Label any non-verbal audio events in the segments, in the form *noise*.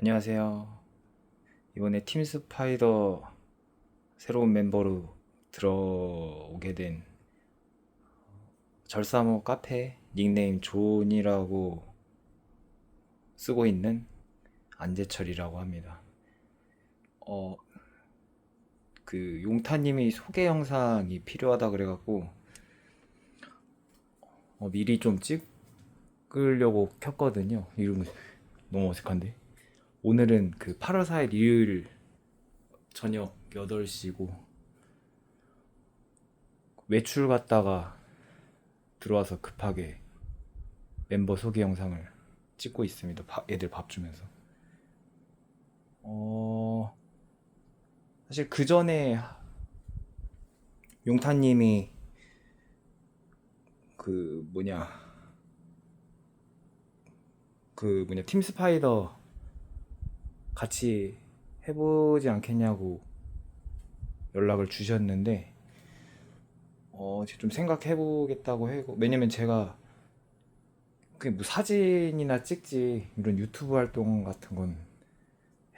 안녕하세요. 이번에 팀 스파이더 새로운 멤버로 들어오게 된 절사모 카페 닉네임 존이라고 쓰고 있는 안재철이라고 합니다. 어, 그 용타님이 소개 영상이 필요하다 그래갖고 어, 미리 좀 찍으려고 켰거든요. 이러면 너무 어색한데. 오늘은 그 8월 4일 일요일 저녁 8시고 외출 갔다가 들어와서 급하게 멤버 소개 영상을 찍고 있습니다. 밥- 애들 밥 주면서. 어, 사실 그 전에 용타님이 그 뭐냐 그 뭐냐 팀 스파이더 같이 해보지 않겠냐고 연락을 주셨는데 어, 좀 생각해보겠다고 하고 왜냐면 제가 그게 뭐 사진이나 찍지 이런 유튜브 활동 같은 건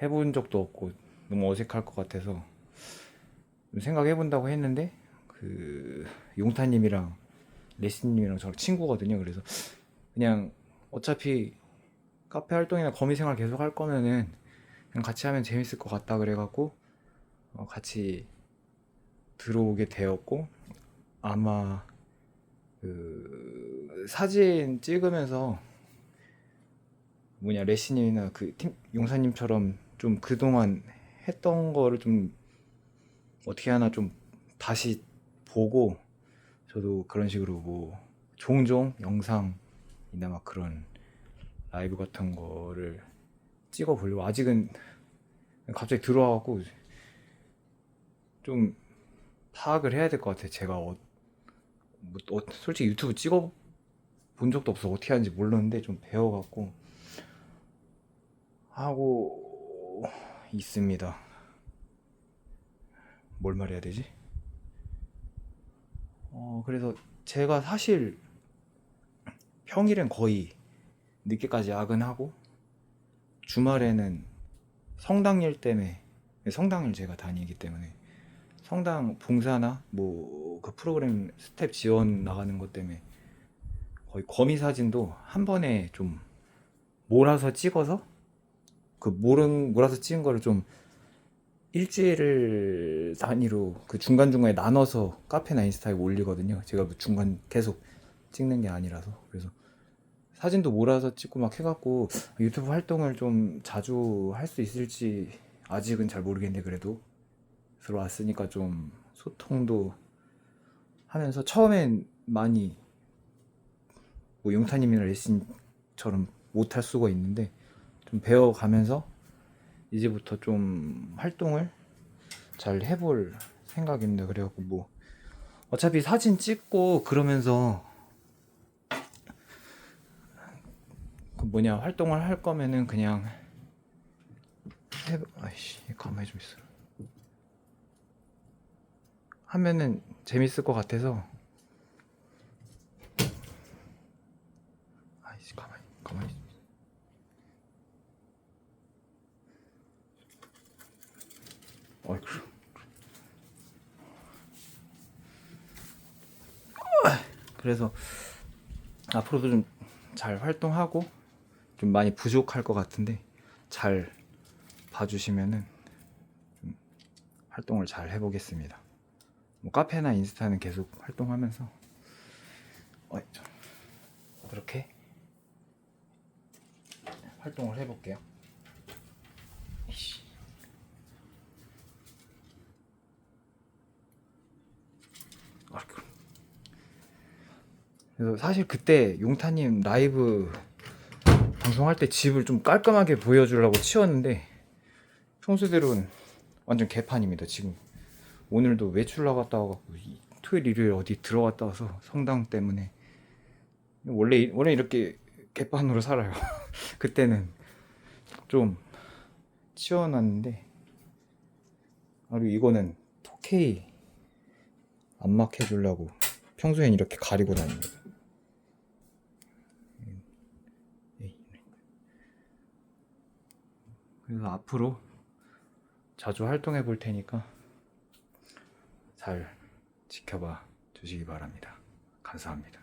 해본 적도 없고 너무 어색할 것 같아서 좀 생각해본다고 했는데 그 용타님이랑 레시님이랑 저랑 친구거든요. 그래서 그냥 어차피 카페 활동이나 거미 생활 계속 할 거면은 그냥 같이 하면 재밌을 것 같다 그래갖고 어, 같이 들어오게 되었고 아마 그 사진 찍으면서 뭐냐 레시님이나 그 팀 용사님처럼 좀 그동안 했던 거를 좀 어떻게 하나 좀 다시 보고 저도 그런 식으로 뭐 종종 영상이나 막 그런 라이브 같은 거를 찍어 보려고 아직은 갑자기 들어와갖고 좀 파악을 해야 될 것 같아. 제가 어, 뭐, 어, 솔직히 유튜브 찍어 본 적도 없어 어떻게 하는지 몰랐는데 좀 배워갖고 하고 있습니다. 뭘 말해야 되지? 어, 그래서 제가 사실 평일엔 거의 늦게까지 야근하고 주말에는 성당일 때문에 성당을 제가 다니기 때문에 성당 봉사나 뭐 그 프로그램 스텝 지원 나가는 것 때문에 거의 거미 사진도 한 번에 좀 몰아서 찍어서 그 몰은 몰아서 찍은 거를 좀 일주일 단위로 그 중간중간에 나눠서 카페나 인스타에 올리거든요. 제가 뭐 중간 계속 찍는 게 아니라서 그래서 사진도 몰아서 찍고 막 해갖고 유튜브 활동을 좀 자주 할 수 있을지 아직은 잘 모르겠는데 그래도 들어왔으니까 좀 소통도 하면서 처음엔 많이 뭐 용타님이나 레슨처럼 못할 수가 있는데 좀 배워가면서 이제부터 좀 활동을 잘 해볼 생각입니다. 그래갖고 뭐 어차피 사진 찍고 그러면서 그 뭐냐 활동을 할 거면은 그냥 해 아이씨 가만히 좀 있어. 하면은 재밌을 것 같아서. 아이씨 가만히 가만히 어이구 그래서 앞으로도 좀 잘 활동하고 좀 많이 부족할 것 같은데 잘 봐주시면은 좀 활동을 잘 해보겠습니다. 뭐 카페나 인스타는 계속 활동하면서 어이, 저, 그렇게 활동을 해볼게요. 그래서 사실 그때 용타님 라이브 방송할 때 집을 좀 깔끔하게 보여주려고 치웠는데 평소대로는 완전 개판입니다 지금. 오늘도 외출 나갔다 와갖고 이 토요일 일요일 어디 들어갔다 와서 성당 때문에. 원래 원래 이렇게 개판으로 살아요. *laughs* 그때는 좀 치워놨는데. 아, 그리고 이거는 4K 안막 해주려고 평소엔 이렇게 가리고 다닙니다 그래서 앞으로 자주 활동해 볼 테니까 잘 지켜봐 주시기 바랍니다. 감사합니다.